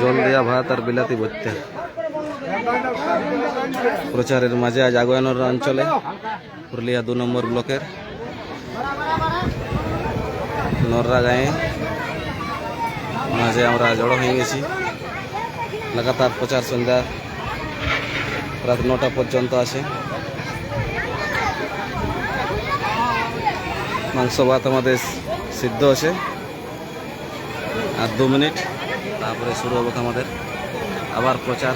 জল দেয়া ভাত আর বিলাতি ভর্তা প্রচারের মাঝে আজ আগুয়ানোর অঞ্চলে, পুরুলিয়া দু নম্বর ব্লকের নররা গায়ে মাঝে আমরা জড়ো হয়ে গেছি। লাগাতার প্রচার সন্ধ্যা রাত নটা পর্যন্ত আছে। মাংস ভাত আমাদের সিদ্ধ আছে। আর দু মিনিট, তারপরে শুরু হবে আমাদের আবার প্রচার।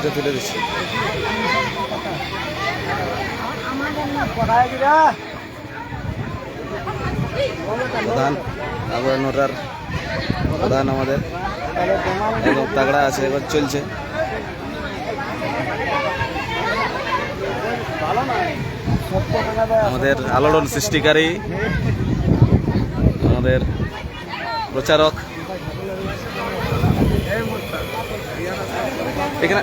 ঘুরে তুলে দিচ্ছি। প্রধান আবার নোটার প্রধান আমাদের। একদম তাগড়া আছে, এবার চলছে। আমাদের আলোড়ন সৃষ্টিকারী, আমাদের প্রচারক। এখানে